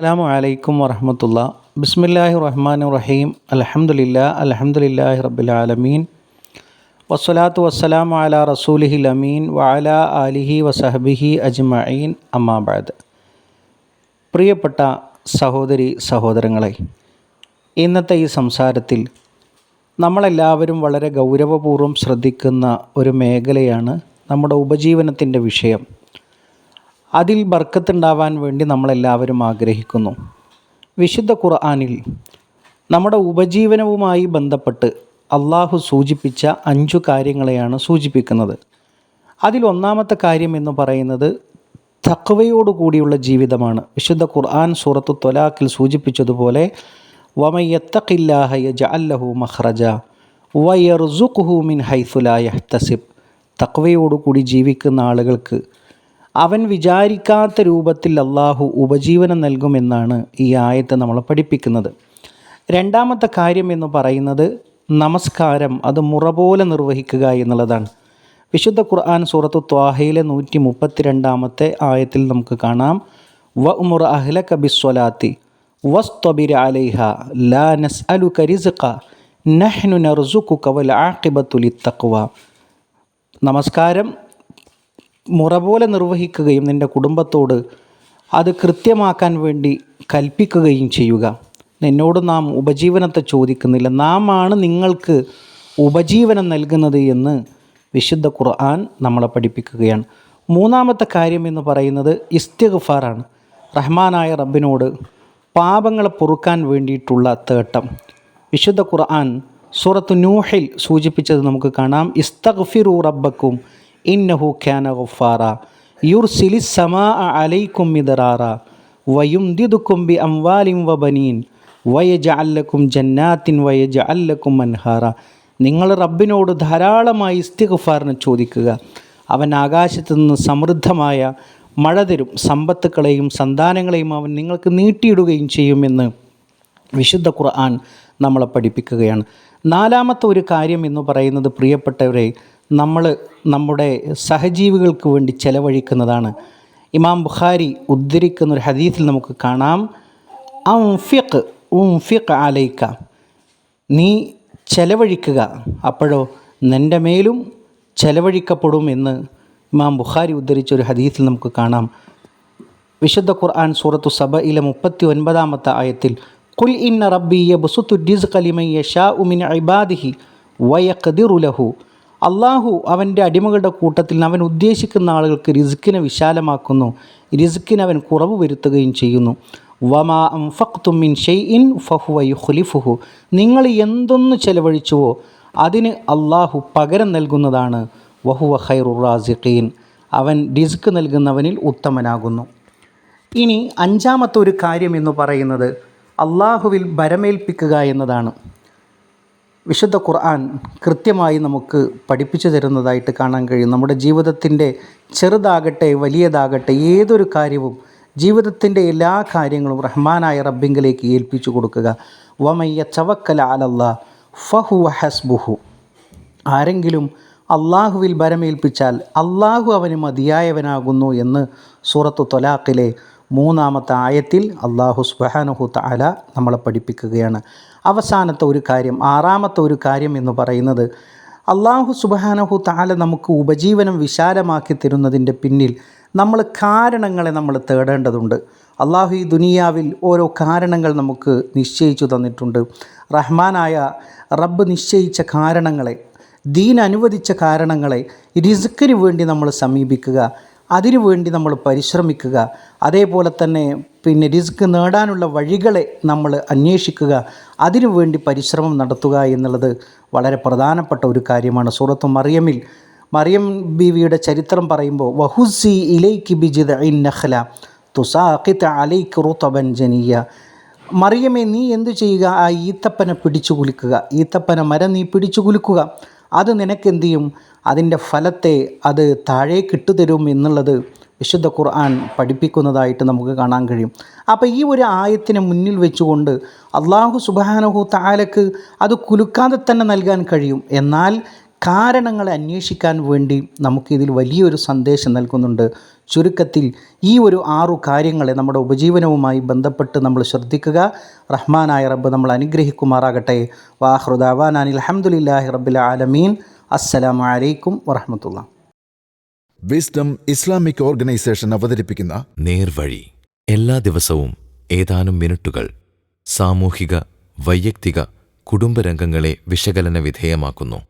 അസ്സാം വലൈക്കും വറഹമത്തുള്ള. ബിസ്മില്ലാഹി റഹ്മാൻ റഹീം. അലഹമുല്ല അലഹമുല്ലാഹി റബ്ബുലാലമീൻ വസ്സലാത്തു വസ്സലാം അല റസൂലിഹിൽ അമീൻ വഅല ആലിഹി വസഹബിഹി അജ്മഈൻ. അമ്മാബാദ് പ്രിയപ്പെട്ട സഹോദരി സഹോദരങ്ങളെ ഇന്നത്തെ ഈ സംസാരത്തിൽ നമ്മളെല്ലാവരും വളരെ ഗൗരവപൂർവം ശ്രദ്ധിക്കുന്ന ഒരു മേഖലയാണ് നമ്മുടെ ഉപജീവനത്തിന്റെ വിഷയം. അതിൽ ബർക്കത്തുണ്ടാവാൻ വേണ്ടി നമ്മളെല്ലാവരും ആഗ്രഹിക്കുന്നു. വിശുദ്ധ ഖുർആാനിൽ നമ്മുടെ ഉപജീവനവുമായി ബന്ധപ്പെട്ട് അള്ളാഹു സൂചിപ്പിച്ച അഞ്ചു കാര്യങ്ങളെയാണ് സൂചിപ്പിക്കുന്നത്. അതിൽ ഒന്നാമത്തെ കാര്യം എന്ന് പറയുന്നത് തക്കവയോടുകൂടിയുള്ള ജീവിതമാണ്. വിശുദ്ധ ഖുർആൻ സൂറത്ത് തൊലാക്കിൽ സൂചിപ്പിച്ചതുപോലെ വമയ്യത്തഖില്ലാഹ യജഅല്ലഹു മഖ്റജ വയർസുഖുഹു മിൻ ഹൈസുലായ തക്വയോടുകൂടി ജീവിക്കുന്ന ആളുകൾക്ക് അവൻ വിചാരിക്കാത്ത രൂപത്തിൽ അള്ളാഹു ഉപജീവനം നൽകുമെന്നാണ് ഈ ആയത്ത് നമ്മളെ പഠിപ്പിക്കുന്നത്. രണ്ടാമത്തെ കാര്യം എന്ന് പറയുന്നത് നമസ്കാരം അത് മുറ പോലെ നിർവഹിക്കുക എന്നുള്ളതാണ്. വിശുദ്ധ ഖുർആൻ സൂറത്ത് ത്വാഹയിലെ നൂറ്റി മുപ്പത്തിരണ്ടാമത്തെ ആയത്തിൽ നമുക്ക് കാണാം. വ ഉമുർ അഹ്ല കബിസ്വലാത്തി വസ്തൊബിർ അലൈഹ ലാ അലു കരിസുക നഹ്നു നർസുക്കു കവൽ ആക്കിബത്തുലി തക്വ നമസ്കാരം മുറ പോലെ നിർവഹിക്കുകയും നിന്റെ കുടുംബത്തോട് അത് കൃത്യമാക്കാൻ വേണ്ടി കൽപ്പിക്കുകയും ചെയ്യുക. നിന്നോട് നാം ഉപജീവനത്തെ ചോദിക്കുന്നില്ല. നാം ആണ് നിങ്ങൾക്ക് ഉപജീവനം നൽകുന്നത് എന്ന് വിശുദ്ധ ഖുർആൻ നമ്മളെ പഠിപ്പിക്കുകയാണ്. മൂന്നാമത്തെ കാര്യം എന്ന് പറയുന്നത് ഇസ്തിഗ്ഫാറാണ്. റഹ്മാനായ റബ്ബിനോട് പാപങ്ങളെ പൊറുക്കാൻ വേണ്ടിയിട്ടുള്ള തേട്ടം. വിശുദ്ധ ഖുർആൻ സൂറത്ത് നൂഹിൽ സൂചിപ്പിച്ചത് നമുക്ക് കാണാം. ഇസ്തഗ്ഫിറു റബ്ബക്കും ഇന്നഹു ഖ്യാന യുർ സിലി സമാ അലൈക്കും വയും വയുംദിദുക്കും ബി അംവാലിം വബനീൻ വയജ അല്ലക്കും ജന്നാത്തിൻ വയജ അല്ലക്കും മൻഹാറ. നിങ്ങൾ റബ്ബിനോട് ധാരാളമായി ഇസ്തിഗ്ഫാറിന് ചോദിക്കുക. അവൻ ആകാശത്തു നിന്ന് സമൃദ്ധമായ മഴ തരും. സമ്പത്തുക്കളെയും സന്താനങ്ങളെയും അവൻ നിങ്ങൾക്ക് നീട്ടിയിടുകയും ചെയ്യുമെന്ന് വിശുദ്ധ ഖുർആൻ നമ്മളെ പഠിപ്പിക്കുകയാണ്. നാലാമത്തെ ഒരു കാര്യം എന്ന് പറയുന്നത് പ്രിയപ്പെട്ടവരെ നമ്മൾ നമ്മുടെ സഹജീവികൾക്ക് വേണ്ടി ചെലവഴിക്കുന്നതാണ്. ഇമാം ബുഖാരി ഉദ്ധരിക്കുന്ന ഒരു ഹദീസിൽ നമുക്ക് കാണാം. ഉംഫിഖ് ഉംഫിഖ് ആലയിക്ക നീ ചെലവഴിക്കുക. അപ്പോഴോ നിന്റെ മേലും ചെലവഴിക്കപ്പെടും എന്ന് ഇമാം ബുഖാരി ഉദ്ധരിച്ച ഒരു ഹദീസിൽ നമുക്ക് കാണാം. വിശുദ്ധ ഖുർആൻ സൂറത്തു സബയിലെ മുപ്പത്തി ഒൻപതാമത്തെ ആയത്തിൽ കുൽ ഇന്ന റബ്ബി ബസുത്തു ഡിസ് കലിമയ്യ ഷാ ഉമിൻ ഇബാദിഹി വയഖദിറുലഹു അള്ളാഹു അവന്റെ അടിമകളുടെ കൂട്ടത്തിൽ അവൻ ഉദ്ദേശിക്കുന്ന ആളുകൾക്ക് റിസ്ക്കിനെ വിശാലമാക്കുന്നു. റിസ്ക്കിന് അവൻ കുറവ് വരുത്തുകയും ചെയ്യുന്നു. വമാ അംഫഖ്തും മിൻ ഷെയ് ഇൻ ഫഹുവ യുഖ്ലിഫുഹു. നിങ്ങൾ എന്തൊന്ന് ചെലവഴിച്ചുവോ അതിന് അള്ളാഹു പകരം നൽകുന്നതാണ്. വഹുവ ഖൈറു റാസിഖീൻ. അവൻ റിസ്ക് നൽകുന്നവനിൽ ഉത്തമനാകുന്നു. ഇനി അഞ്ചാമത്തെ ഒരു കാര്യം എന്ന് പറയുന്നത് അള്ളാഹുവിൽ ഭരമേൽപ്പിക്കുക എന്നതാണ്. വിശുദ്ധ ഖുർആൻ കൃത്യമായി നമുക്ക് പഠിപ്പിച്ചു തരുന്നതായിട്ട് കാണാൻ കഴിയും. നമ്മുടെ ജീവിതത്തിന്റെ ചെറുതാകട്ടെ വലിയതാകട്ടെ ഏതൊരു കാര്യവും ജീവിതത്തിന്റെ എല്ലാ കാര്യങ്ങളും റഹ്മാനായ റബ്ബിങ്കിലേക്ക് ഏൽപ്പിച്ചു കൊടുക്കുക. വമയ്യ ചവക്കല അലല്ല ഫഹു ഹസ്ബുഹു. ആരെങ്കിലും അള്ളാഹുവിൽ ഭരമേൽപ്പിച്ചാൽ അള്ളാഹു അവന് മതിയായവനാകുന്നു എന്ന് സൂറത്തു തൊലാഖിലെ മൂന്നാമത്തെ ആയത്തിൽ അള്ളാഹു സുബാനഹു താല നമ്മളെ പഠിപ്പിക്കുകയാണ്. അവസാനത്തെ ഒരു കാര്യം ആറാമത്തെ ഒരു കാര്യം എന്ന് പറയുന്നത് അള്ളാഹു സുബാനഹു താല നമുക്ക് ഉപജീവനം വിശാലമാക്കി തരുന്നതിന്റെ പിന്നിൽ നമ്മൾ കാരണങ്ങളെ നമ്മൾ തേടേണ്ടതുണ്ട്. അള്ളാഹു ഈ ദുനിയാവിൽ ഓരോ കാരണങ്ങൾ നമുക്ക് നിശ്ചയിച്ചു തന്നിട്ടുണ്ട്. റഹ്മാനായ റബ്ബ് നിശ്ചയിച്ച കാരണങ്ങളെ ദീൻ അനുവദിച്ച കാരണങ്ങളെ റിസ്ക്കിന് വേണ്ടി നമ്മൾ സമീപിക്കുക അതിനു വേണ്ടി നമ്മൾ പരിശ്രമിക്കുക. അതേപോലെ തന്നെ പിന്നെ റിസ്ക് നേടാനുള്ള വഴികളെ നമ്മൾ അന്വേഷിക്കുക. അതിനുവേണ്ടി പരിശ്രമം നടത്തുക എന്നുള്ളത് വളരെ പ്രധാനപ്പെട്ട ഒരു കാര്യമാണ്. സൂറത്ത് മറിയമിൽ മറിയം ബീവിയുടെ ചരിത്രം പറയുമ്പോൾ വഹുസി ഇലൈക്ക് ബിജിദ് ഇൻ നഹ്ല തുസാഖിത്ത് അലൈക്ക് റുത്തബൻ ജനീയ. മറിയമേ നീ എന്തു ചെയ്യുക? ആ ഈത്തപ്പനെ പിടിച്ചു കുലുക്കുക. ഈത്തപ്പന മരം നീ പിടിച്ചു കുലുക്കുക. അത് നിനക്കെന്ത് ചെയ്യും അതിന്റെ ഫലത്തെ അത് താഴെ കിട്ടുതരും എന്നുള്ളത് വിശുദ്ധ ഖുർആൻ പഠിപ്പിക്കുന്നതായിട്ട് നമുക്ക് കാണാൻ കഴിയും. അപ്പോൾ ഈ ഒരു ആയത്തിനെ മുന്നിൽ വെച്ചുകൊണ്ട് അള്ളാഹു സുബാനഹു താലക്ക് അത് കുലുക്കാതെ തന്നെ നൽകാൻ കഴിയും. എന്നാൽ കാരണങ്ങളെ അന്വേഷിക്കാൻ വേണ്ടി നമുക്കിതിൽ വലിയൊരു സന്ദേശം നൽകുന്നുണ്ട്. ചുരുക്കത്തിൽ ഈ ഒരു ആറു കാര്യങ്ങളെ നമ്മുടെ ഉപജീവനവുമായി ബന്ധപ്പെട്ട് നമ്മൾ ശ്രദ്ധിക്കുക. റഹ്മാനായ റബ്ബ് നമ്മൾ അനുഗ്രഹിക്കുമാറാകട്ടെ. വാഹൃദാവാൻ അനിൽ അഹമ്മദില്ലാഹി റബ്ബിൽ ആലമീൻ. അസ്സലാമു അലൈക്കും വറഹമത്തുള്ള. വിസ്ഡം ഇസ്ലാമിക് ഓർഗനൈസേഷൻ അവതരിപ്പിക്കുന്ന നേർവഴി. എല്ലാ ദിവസവും ഏതാനും മിനിറ്റുകൾ സാമൂഹിക വൈയക്തിക കുടുംബരംഗങ്ങളെ വിശകലന വിധേയമാക്കുന്നു.